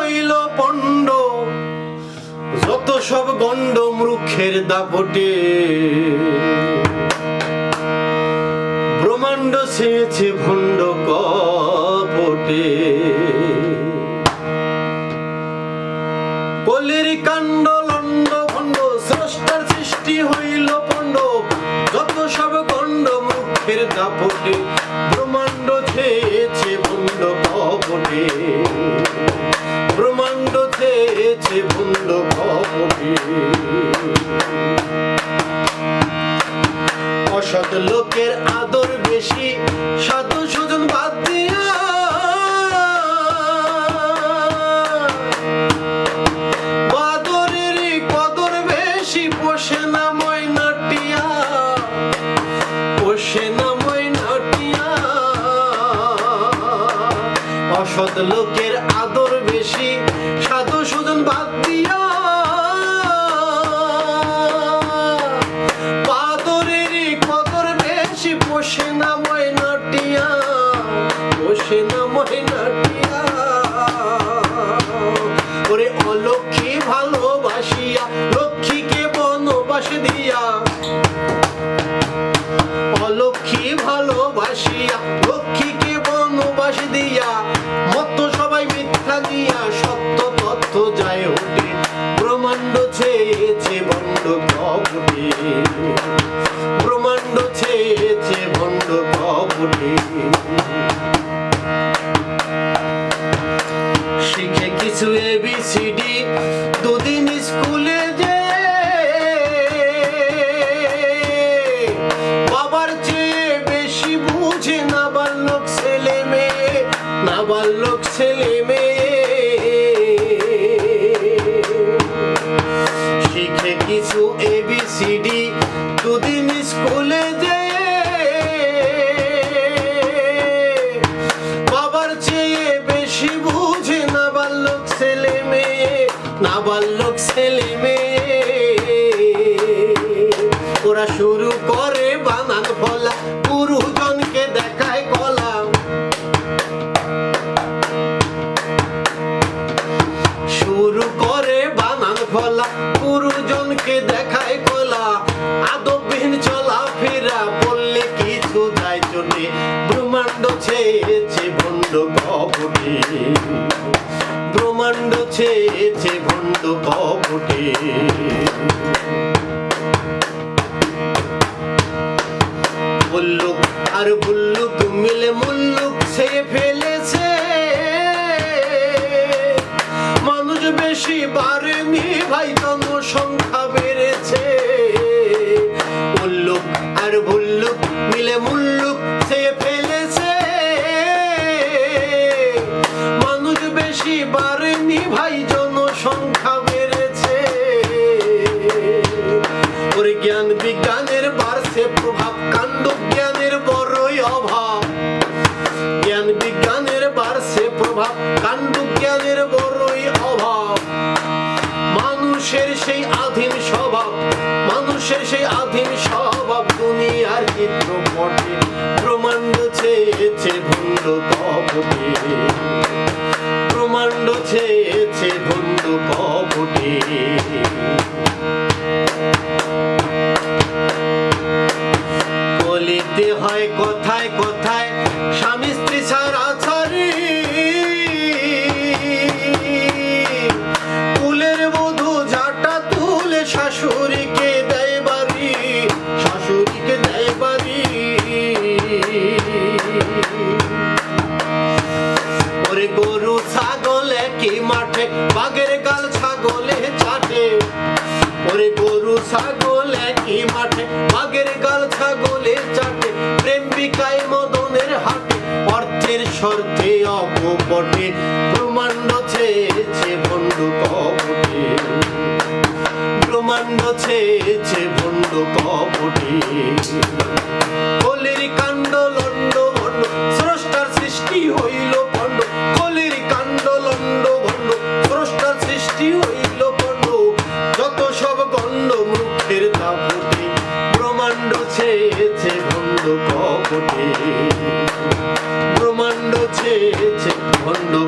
হইল পণ্ড। যত সব গণ্ড মূর্খের দাপটে। ব্রহ্মাণ্ড ছেয়েছে ভণ্ড কপটে। কলির কাণ্ড, লণ্ড ভণ্ড, স্রষ্টার সৃষ্টি হইল পণ্ড। যত সব গণ্ড মূর্খের দাপটে। অসৎ লোকের আদর বেশি, সাধু সুজন বাদ দিয়া। পাদরের কদর বেশি পোষে না ময়নাটিয়া পোষে না ময়নাটিয়া দুদিন যে বাবার চেয়ে বেশি বুঝে না ছেলে মেয়ে না ছেলে মেয়ে। বাল্যক ছেলে ওরা শুরু করে বানান ফলা গুরুজনকে দেখায় কলা। শুরু করে বানান ফলা গুরুজনকে দেখায় কলা। আদবহীন চলা ফেরা বললে কিছু যায় চলে, ব্রহ্মাণ্ড ছেয়েছে ভণ্ড কপটে ব্রহ্মাণ্ড ছেয়েছে কপটে বললুক আর বুল্লুক মিলে মুল্লুক সে ফেলেছে। মানুষ বেশি বাড়েনি ভাই জনসংখ্যা বেড়েছে। জনসংখ্যা বেড়েছে। ওরে জ্ঞান বিজ্ঞানের বাড়ছে প্রভাব, কাণ্ড জ্ঞানের বড়ই অভাব। জ্ঞান বিজ্ঞানের বাড়ছে প্রভাব, কাণ্ড জ্ঞানের বড়ই অভাব। মানুষের সেই আধীন স্বভাব, মানুষের সেই আধীন স্বভাব, দুনিয়ার চিত্রপটে প্রমাণ্ড ছেয়েছে ভণ্ড কপটে প্রমাণ্ড ছেয়েছে মাঠে বাঘের গাল ছাগলে চাটে ওরে গরু ছাগল একই মাঠে বাঘের গাল ছাগলে চাটে প্রেম বিকায় মদনের হাটে, অর্থের স্বর্থে অকপটে ব্রহ্মাণ্ড ছেয়েছে ভণ্ড কপটে। ব্রহ্মাণ্ড ছেয়েছে ভণ্ড কপটে। কলির কাণ্ড লণ্ড ভণ্ড স্রষ্টার সৃষ্টি হইল ব্রহ্মাণ্ড ভণ্ড